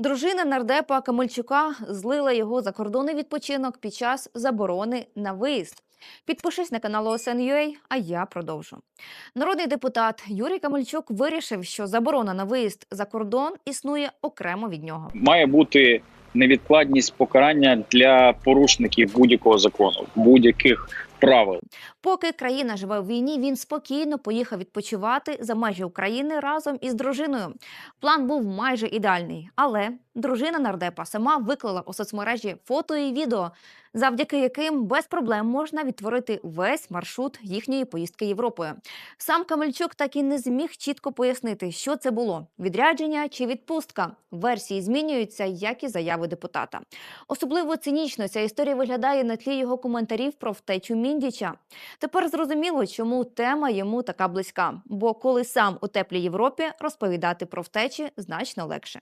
Дружина нардепа Камельчука злила його за кордонний відпочинок під час заборони на виїзд. Підпишись на канал ОСН.UA, а я продовжу. Народний депутат Юрій Камельчук вирішив, що заборона на виїзд за кордон існує окремо від нього. має бути невідкладність покарання для порушників будь-якого закону, будь-яких правил. Поки країна живе в війні, він спокійно поїхав відпочивати за межі України разом із дружиною. План був майже ідеальний, але дружина нардепа сама виклала у соцмережі фото і відео, завдяки яким без проблем можна відтворити весь маршрут їхньої поїздки Європою. Сам Камельчук так і не зміг чітко пояснити, що це було: відрядження чи відпустка. Версії змінюються, як і заяви депутата. Особливо цинічно ця історія виглядає на тлі його коментарів про втечу Міндіча. Тепер зрозуміло, чому тема йому така близька. Бо коли сам у теплій Європі розповідати про втечі значно легше.